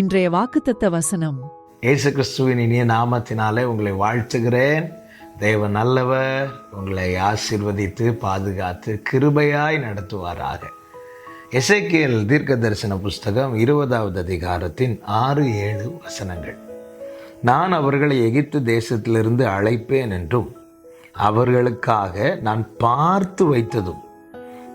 இன்றைய வாக்குத்தத்த வசனம். இயேசு கிறிஸ்துவின் இனிய நாமத்தினாலே உங்களை வாழ்த்துகிறேன். தேவ நல்லவர் உங்களை ஆசீர்வதித்து பாதுகாத்து கிருபையாய் நடத்துவாராக. எசைக்கியல் தீர்க்க தரிசன புஸ்தகம் இருபதாவது அதிகாரத்தின் ஆறு ஏழு வசனங்கள். நான் அவர்களை எகிப்து தேசத்திலிருந்து அழைப்பேன் என்றும் அவர்களுக்காக நான் பார்த்து வைத்ததும்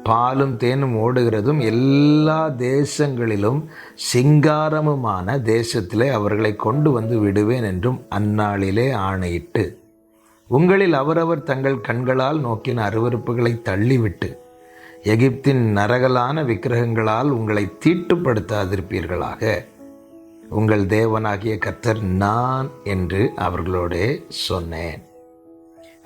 பாலும் தேனும் ஓடுகிறதும் எல்லா தேசங்களிலும் சிங்காரமுமான தேசத்திலே அவர்களை கொண்டு வந்து விடுவேன் என்றும் அந்நாளிலே ஆணையிட்டு உங்களில் அவரவர் தங்கள் கண்களால் நோக்கின அருவருப்புகளை தள்ளிவிட்டு எகிப்தின் நரகலான விக்கிரகங்களால் உங்களை தீட்டுப்படுத்தாதிருப்பீர்களாக. உங்கள் தேவனாகிய கர்த்தர் நான் என்று அவர்களோடே சொன்னேன்.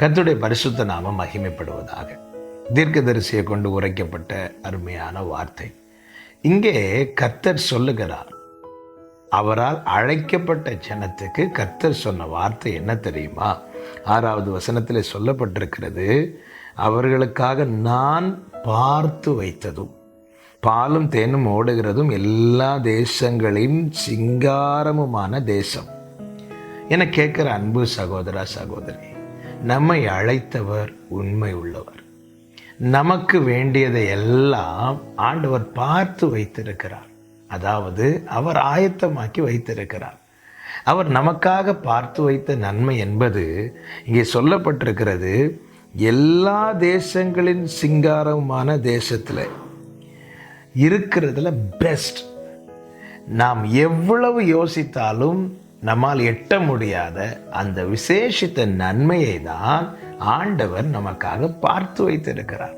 கர்த்தருடைய பரிசுத்த நாமம் மகிமைப்படுவதாக. தீர்க்கதரிசியை கொண்டு உரைக்கப்பட்ட அருமையான வார்த்தை. இங்கே கர்த்தர் சொல்லுகிறார் அவரால் அழைக்கப்பட்ட ஜனத்துக்கு கர்த்தர் சொன்ன வார்த்தை என்ன தெரியுமா? ஆறாவது வசனத்தில் சொல்லப்பட்டிருக்கிறது அவர்களுக்காக நான் பார்த்து வைத்ததும் பாலும் தேனும் ஓடுகிறதும் எல்லா தேசங்களின் சிங்காரமுமான தேசம். என கேட்குற அன்பு சகோதரா சகோதரி நம்மை அழைத்தவர் உண்மை உள்ளவர். நமக்கு வேண்டியதை எல்லாம் ஆண்டவர் பார்த்து வைத்திருக்கிறார். அதாவது அவர் ஆயத்தமாக்கி வைத்திருக்கிறார். அவர் நமக்காக பார்த்து வைத்த நன்மை என்பது இங்கே சொல்லப்பட்டிருக்கிறது. எல்லா தேசங்களின் சிங்காரமான தேசத்தில் இருக்கிறதுல பெஸ்ட் நாம் எவ்வளவு யோசித்தாலும் நம்மால் எட்ட முடியாத அந்த விசேஷித்த நன்மையை தான் ஆண்டவர் நமக்காக பார்த்து வைத்திருக்கிறார்.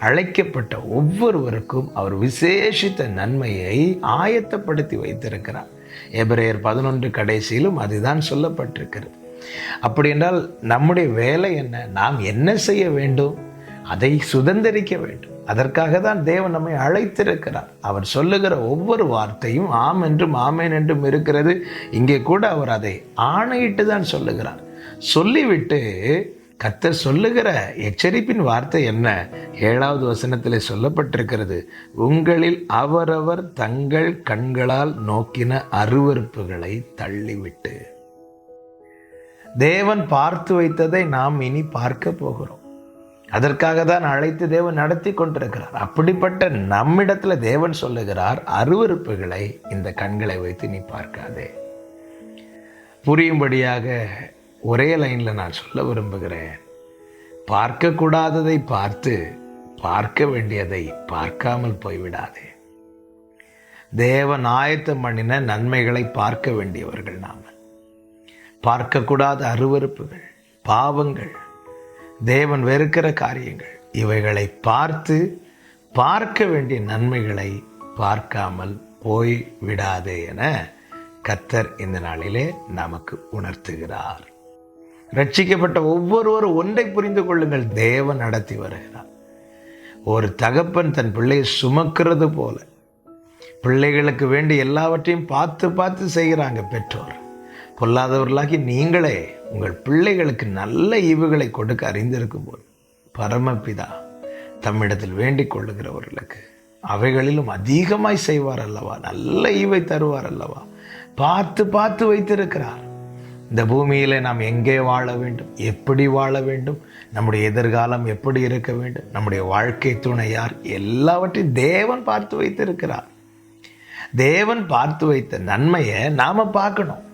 அழைக்கப்பட்ட ஒவ்வொருவருக்கும் அவர் விசேஷித்த நன்மையை ஆயத்தப்படுத்தி வைத்திருக்கிறார். எபிரேயர் பதினொன்று கடைசியிலும் அதுதான் சொல்லப்பட்டிருக்கிறது. அப்படி என்றால் நம்முடைய வேலை என்ன? நாம் என்ன செய்ய வேண்டும்? அதை சுதந்திரிக்க வேண்டும். அதற்காக தான் தேவன் நம்மை அழைத்திருக்கிறார். அவர் சொல்லுகிற ஒவ்வொரு வார்த்தையும் ஆம் என்றும் ஆமேன் என்றும் இருக்கிறது. இங்கே கூட அவர் அதை ஆணையிட்டு தான் சொல்லுகிறார். சொல்லிவிட்டு கத்தர் சொல்லுகிற எச்சரிப்பின் வார்த்தை என்ன? ஏழாவது வசனத்தில் சொல்லப்பட்டிருக்கிறது உங்களில் அவரவர் தங்கள் கண்களால் நோக்கின அருவருப்புகளை தள்ளிவிட்டு. தேவன் பார்த்து வைத்ததை நாம் இனி பார்க்க போகிறோம். அதற்காக தான் அழைத்து தேவன் நடத்தி கொண்டிருக்கிறார். அப்படிப்பட்ட நம்மிடத்துல தேவன் சொல்லுகிறார் அருவருப்புகளை இந்த கண்களை வைத்து நீ பார்க்காதே. புரியும்படியாக ஒரே லைனில் நான் சொல்ல விரும்புகிறேன். பார்க்கக்கூடாததை பார்த்து பார்க்க வேண்டியதை பார்க்காமல் போய்விடாதே. தேவன் ஆயத்தம் பண்ணின நன்மைகளை பார்க்க வேண்டியவர்கள் நாம். பார்க்கக்கூடாத அருவருப்புகள் பாவங்கள் தேவன் வெறுக்கிற காரியங்கள் இவைகளை பார்த்து பார்க்க வேண்டிய நன்மைகளை பார்க்காமல் போய் விடாதே என கத்தர் இந்த நாளிலே நமக்கு உணர்த்துகிறார். ரட்சிக்கப்பட்ட ஒவ்வொருவரும் ஒன்றை புரிந்து கொள்ளுங்கள். தேவன் நடத்தி வருகிறார். ஒரு தகப்பன் தன் பிள்ளையை சுமக்கிறது போல பிள்ளைகளுக்கு வேண்டி எல்லாவற்றையும் பார்த்து பார்த்து செய்கிறாங்க பெற்றோர். பொல்லாதவர்களாகி நீங்களே உங்கள் பிள்ளைகளுக்கு நல்ல ஈவுகளை கொடுக்க அறிந்திருக்கும் போது பரமபிதா தம்மிடத்தில் வேண்டிக் கொள்ளுகிறவர்களுக்கு அவைகளிலும் அதிகமாய் செய்வார் அல்லவா? நல்ல ஈவை தருவார் அல்லவா? பார்த்து பார்த்து வைத்திருக்கிறார். இந்த பூமியில் நாம் எங்கே வாழ வேண்டும்? எப்படி வாழ வேண்டும்? நம்முடைய எதிர்காலம் எப்படி இருக்க வேண்டும்? நம்முடைய வாழ்க்கை துணை யார்? எல்லாவற்றையும் தேவன் பார்த்து வைத்திருக்கிறார். தேவன் பார்த்து வைத்த நன்மையை நாம் பார்க்கணும்.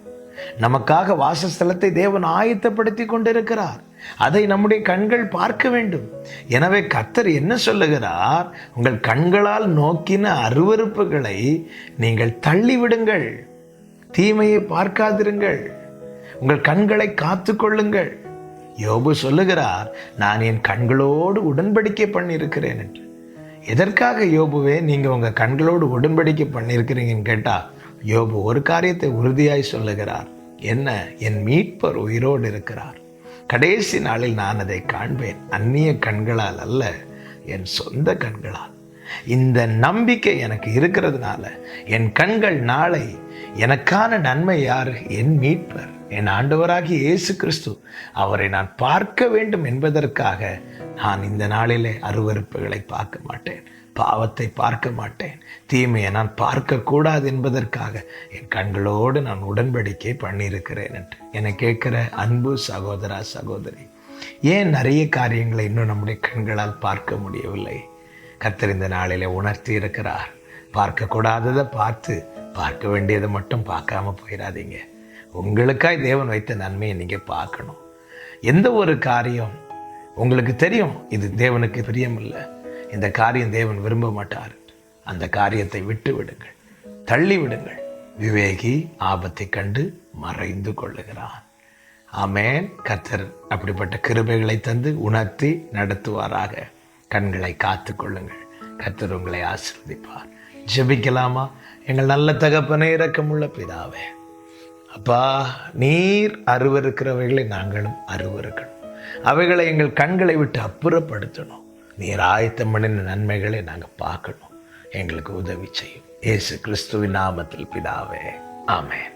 நமக்காக வாசஸ்தலத்தை தேவன் ஆயத்தப்படுத்தி கொண்டிருக்கிறார். அதை நம்முடைய கண்கள் பார்க்க வேண்டும். எனவே கத்தர் என்ன சொல்லுகிறார்? உங்கள் கண்களால் நோக்கின அருவருப்புகளை நீங்கள் தள்ளிவிடுங்கள். தீமையை பார்க்காதிருங்கள். உங்கள் கண்களை காத்து கொள்ளுங்கள் யோபு சொல்லுகிறார் நான் என் கண்களோடு உடன்படிக்கை பண்ணியிருக்கிறேன் என்று. எதற்காக யோபுவே நீங்கள் உங்கள் கண்களோடு உடன்படிக்கை பண்ணியிருக்கிறீங்கன்னு கேட்டால் யோபு ஒரு காரியத்தை உறுதியாய் சொல்லுகிறார். என்ன? என் மீட்பர் உயிரோடு இருக்கிறார். கடைசி நாளில் நான் அதை காண்பேன். அந்நிய கண்களால் அல்ல என் சொந்த கண்களால். இந்த நம்பிக்கை எனக்கு இருக்கிறதுனால என் கண்கள் நாளை எனக்கான நன்மை யார்? என் மீட்பர் என் ஆண்டவராகிய இயேசு கிறிஸ்து. அவரை நான் பார்க்க வேண்டும் என்பதற்காக நான் இந்த நாளிலே அருவருப்புகளை பார்க்க மாட்டேன் பாவத்தை பார்க்க மாட்டேன். தீமையை நான் பார்க்கக்கூடாது என்பதற்காக என் கண்களோடு நான் உடன்படிக்கை பண்ணியிருக்கிறேன் என்று என்னை கேட்குற அன்பு சகோதரா சகோதரி ஏன் நிறைய காரியங்களை இன்னும் நம்முடைய கண்களால் பார்க்க முடியவில்லை? கத்தர் இந்த நாளிலே உணர்த்தி இருக்கிறார் பார்க்கக்கூடாததை பார்த்து பார்க்க வேண்டியதை மட்டும் பார்க்காம போயிடாதீங்க. உங்களுக்காய் தேவன் வைத்த நன்மையை நீங்கள் பார்க்கணும். எந்த ஒரு காரியம் உங்களுக்கு தெரியும் இது தேவனுக்கு பிரியமில்லை. இந்த காரியம் தேவன் விரும்ப மாட்டார். அந்த காரியத்தை விட்டு விடுங்கள். தள்ளி விடுங்கள். விவேகி ஆபத்தை கண்டு மறைந்து கொள்ளுகிறான். ஆமேன். கர்த்தர் அப்படிப்பட்ட கிருபைகளை தந்து உணர்த்தி நடத்துவாராக. கண்களை காத்து கொள்ளுங்கள். கர்த்தர் உங்களை ஆசிர்வதிப்பார். ஜெபிக்கலாமா? எங்கள் நல்ல தகப்பனே இரக்கமுள்ள பிதாவே. அப்பா நீர் அருவருக்கிறவைகளை நாங்களும் அருவருக்கணும். அவைகளை எங்கள் கண்களை விட்டு அப்புறப்படுத்தணும். நீர் ஆயத்தம் பண்ணின நன்மைகளை நாங்கள் பார்க்கணும். எங்களுக்கு உதவி செய்யும். ஏசு கிறிஸ்துவின் நாமத்தில் பிதாவே. ஆமேன்.